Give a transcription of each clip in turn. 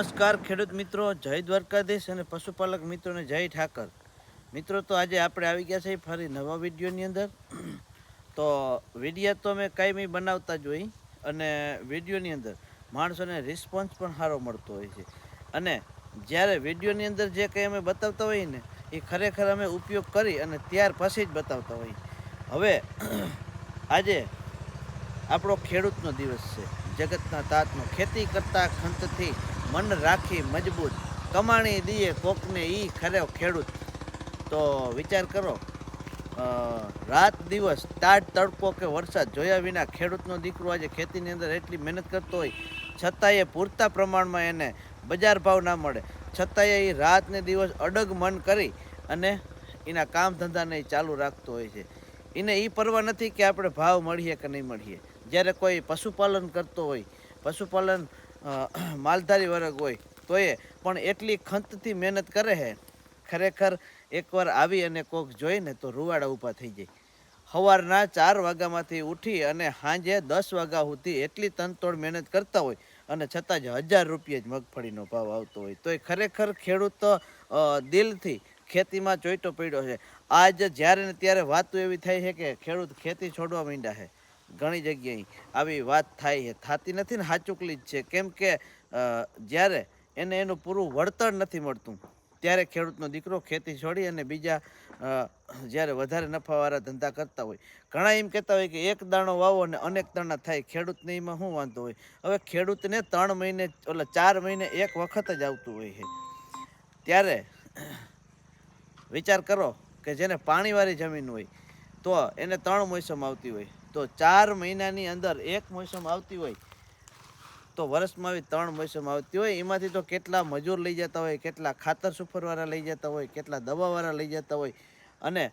નમસ્કાર, ખેડૂત મિત્રો. જય દ્વારકાધીશ અને પશુપાલક મિત્રોને જય ઠાકર. મિત્રો, તો આજે આપણે આવી ગયા છે ફરી નવા વિડીયોની અંદર. તો વીડિયો તો અમે કાયમી બનાવતા જ હોય અને વિડીયોની અંદર માણસોને રિસ્પોન્સ પણ સારો મળતો હોય છે. અને જ્યારે વિડીયોની અંદર જે કંઈ અમે બતાવતા હોઈએ ને, એ ખરેખર અમે ઉપયોગ કરી અને ત્યાર પછી જ બતાવતા હોઈએ. હવે, આજે આપણો ખેડૂતનો દિવસ છે. જગતના તાતનો ખેતી કરતા ખંતથી મન રાખી મજબૂત કમાણી દીએ કોકને ઈ ખરે ખેડૂત. તો વિચાર કરો રાત દિવસ તાટ તડકો કે વરસાદ જોયા વિના ખેડૂતનો દીકરો આજે ખેતીની અંદર એટલી મહેનત કરતો હોય, છતાંય પૂરતા પ્રમાણમાં એને બજાર ભાવ ના મળે. છતાંય એ રાતને દિવસ અડગ મન કરી અને એના કામ ધંધાને એ ચાલુ રાખતો હોય છે. એને એ પરવા નથી કે આપણે ભાવ મળીએ કે નહીં મળીએ. જ્યારે કોઈ પશુપાલન કરતો હોય, પશુપાલન માલધારી વર્ગ હોય તો એ પણ એટલી ખંતથી મહેનત કરે છે ખરેખર એકવાર આવી અને કોક જોઈને તો રૂવાડા ઊભા થઈ જાય. સવારના ચાર વાગ્યામાંથી ઉઠી અને સાંજે દસ વાગ્યા સુધી એટલી તનતોડ મહેનત કરતા હોય અને છતાં જ હજાર રૂપિયા જ મગફળીનો ભાવ આવતો હોય. તો એ ખરેખર ખેડૂત દિલથી ખેતીમાં ચોઈટો પડ્યો છે. આજ જ્યારે ને ત્યારે વાતો એવી થાય છે કે ખેડૂત ખેતી છોડવા માંડ્યા છે. ઘણી જગ્યાએ આવી વાત થાય છે. થતી નથી ને હાચુકલી જ છે. કેમ કે જ્યારે એને એનું પૂરું વળતર નથી મળતું, ત્યારે ખેડૂતનો દીકરો ખેતી છોડી અને બીજા જ્યારે વધારે નફાવાળા ધંધા કરતા હોય. ઘણા એમ કહેતા હોય કે એક દાણો વાવો અને અનેક દાણા થાય. ખેડૂતને એમાં શું વાંધો હોય? હવે ખેડૂતને ત્રણ મહિને એટલે ચાર મહિને એક વખત જ આવતું હોય છે. ત્યારે વિચાર કરો કે જેને પાણીવાળી જમીન હોય, તો એને ત્રણ મોસમ આવતી હોય. તો ચાર મહિનાની અંદર એક મોસમ આવતી હોય, તો વર્ષમાં આવી ત્રણ મોસમ આવતી હોય. એમાંથી તો કેટલા મજૂર લઈ જતા હોય, કેટલા ખાતર સુફરવાળા લઈ જતા હોય, કેટલા દવાવાળા લઈ જતા હોય અને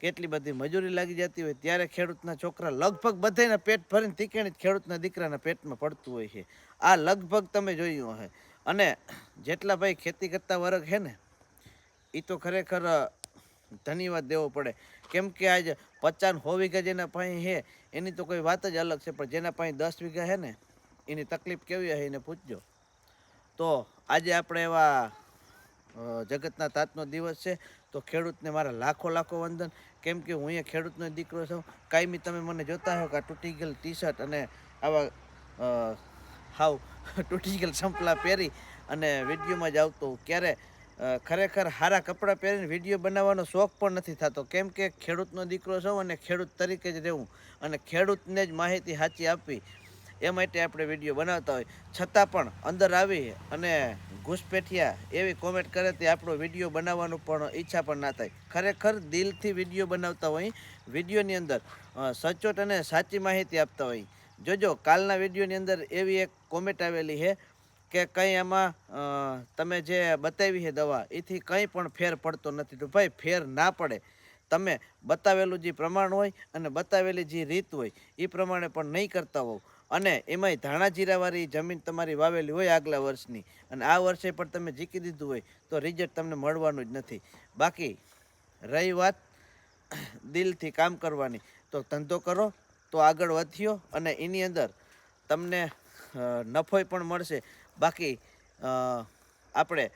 કેટલી બધી મજૂરી લાગી જતી હોય, ત્યારે ખેડૂતના છોકરા લગભગ બધાને પેટ ભરીને તીકેણી ખેડૂતના દીકરાના પેટમાં પડતું હોય છે. આ લગભગ તમે જોયું હોય અને જેટલા ભાઈ ખેતી કરતા વર્ગ છે ને એ તો ખરેખર ધન્યવાદ દેવો પડે. કેમ કે આજ પચાસ સો વીઘા જેના પાસે છે એની તો કોઈ વાત જ અલગ છે, પણ જેના પાસે દસ વીઘા છે ને, એની તકલીફ કેવી હશે એને પૂછજો. તો આજે આપણે એવા જગતના તાતનો દિવસ છે, તો ખેડૂતને મારા લાખો લાખો વંદન. કેમ કે હું અહીંયા ખેડૂતનો દીકરો છું. કાયમી તમે મને જોતા હો કે આ તૂટી ગયેલ ટી શર્ટ અને આવા હાવ તૂટી ગયેલ સંપલા પહેરી અને વિડીયોમાં જ આવતો ક્યારે ખરેખર સારા કપડાં પહેરીને વીડિયો બનાવવાનો શોખ પણ નથી થતો. કેમ કે ખેડૂતનો દીકરો છું અને ખેડૂત તરીકે જ રહેવું. અને ખેડૂતને જ માહિતી સાચી આપવી એ માટે આપણે વીડિયો બનાવતા હોય. છતાં પણ અંદર આવી અને ઘૂસપેઠિયા એવી કોમેન્ટ કરે તે આપણો વીડિયો બનાવવાનું પણ ઈચ્છા પણ ના થાય. ખરેખર દિલથી વીડિયો બનાવતા હોય, વિડીયોની અંદર સચોટ અને સાચી માહિતી આપતા હોય. જોજો, કાલના વિડીયોની અંદર એવી એક કોમેન્ટ આવેલી છે કે કંઈ એમાં તમે જે બતાવી છે દવા, એથી કંઈ પણ ફેર પડતો નથી. તો ભાઈ, ફેર ના પડે. તમે બતાવેલું જે પ્રમાણ હોય અને બતાવેલી જે રીત હોય, એ પ્રમાણે પણ નહીં કરતા હોવ. અને એમાંય ધાણા જીરાવાળી જમીન તમારી વાવેલી હોય આગલા વર્ષની, અને આ વર્ષે પણ તમે જીકી દીધું હોય, તો રિઝલ્ટ તમને મળવાનું જ નથી. બાકી, રહી વાત દિલથી કામ કરવાની. તો ધંધો કરો, તો આગળ વધ્યો, અને એની અંદર તમને નફોય પણ મળશે. બાકી આપણે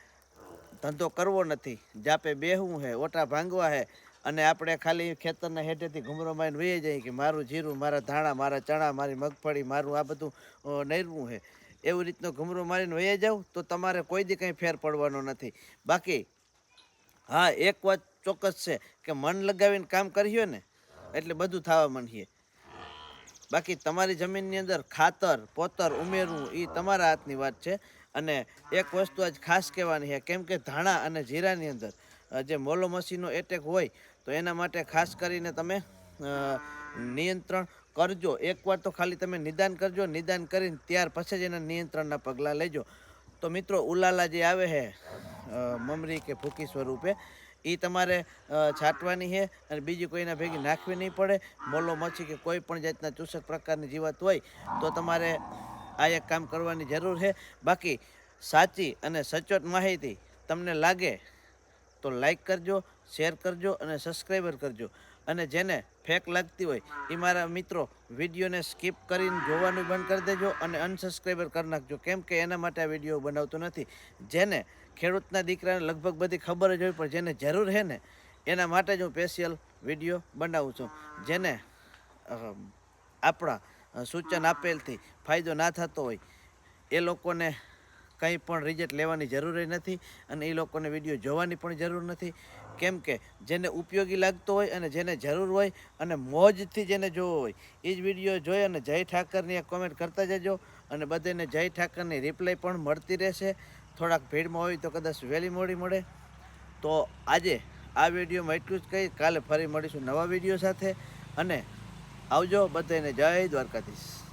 ધંધો કરવો નથી. જાપે બેહવું છે ઓટા ભાંગવા હે, અને આપણે ખાલી ખેતરના હેઠેથી ઘૂમરો મારીને વહી જઈએ કે મારું જીરું, મારા ધાણા, મારા ચણા, મારી મગફળી, મારું આ બધું નૈરવું છે એવી રીતનો ઘૂમરો મારીને વહી જાઉં તો તમારે કોઈ દી કંઈ ફેર પડવાનો નથી. બાકી, હા, એક વાત ચોક્કસ છે કે મન લગાવીને કામ કર્યું ને, એટલે બધું થવા માંડીએ. બાકી તમારી જમીનની અંદર ખાતર, પોતર, ઉમેરવું એ તમારા હાથની વાત છે. અને એક વસ્તુ આજ ખાસ કહેવાની છે, કેમ કે ધાણા અને જીરાની અંદર જે મોલો મસીનો એટેક હોય, તો એના માટે ખાસ કરીને તમે નિયંત્રણ કરજો. એકવાર તો ખાલી તમે નિદાન કરજો, નિદાન કરીને ત્યાર પછી જ એના નિયંત્રણના પગલાં લેજો. તો મિત્રો, ઉલાલા જે આવે છે મમરી કે ભૂકી સ્વરૂપે એ તમારે છાંટવાની છે અને બીજી કોઈના ભેગી નાખવી નહીં પડે. મોલો મચ્છી કે કોઈ પણ જાતના ચૂસક પ્રકારની જીવાત હોય તો તમારે આ એક કામ કરવાની જરૂર છે. બાકી સાચી અને સચોટ માહિતી તમને લાગે તો લાઈક કરજો, શેર કરજો અને સબસ્ક્રાઈબર કરજો. અને જેને ફેક લાગતી હોય, એ મારા મિત્રો વિડીયોને સ્કીપ કરીને જોવાનું બંધ કરી દેજો અને અનસબસ્ક્રાઈબર કરી નાખજો. કેમ કે એના માટે આ વીડિયો બનાવતો નથી. જેને ખેડૂતના દીકરાને લગભગ બધી ખબર જ હોય, પણ જેને જરૂર છે ને, એના માટે જ હું સ્પેશિયલ વીડિયો બનાવું છું. જેને આપણા સૂચન આપેલથી ફાયદો ના થતો હોય, એ લોકોને કંઈ પણ રિઝલ્ટ લેવાની જરૂર નથી અને એ લોકોને વીડિયો જોવાની પણ જરૂર નથી. કેમ કે જેને ઉપયોગી લાગતો હોય અને જેને જરૂર હોય અને મોજથી જેને જોવો હોય, એ જ વીડિયો જોઈ અને જય ઠાકરની કોમેન્ટ કરતા જજો અને બધાને જય ઠાકરની રિપ્લાય પણ મળતી રહેશે. થોડાક ભીડમાં હોય તો કદાચ વહેલી મોડી મળે. તો આજે આ વિડીયોમાં એટલું જ કહી કાલે ફરી મળીશું નવા વીડિયો સાથે. અને આવજો બધાને જય દ્વારકાધીશ.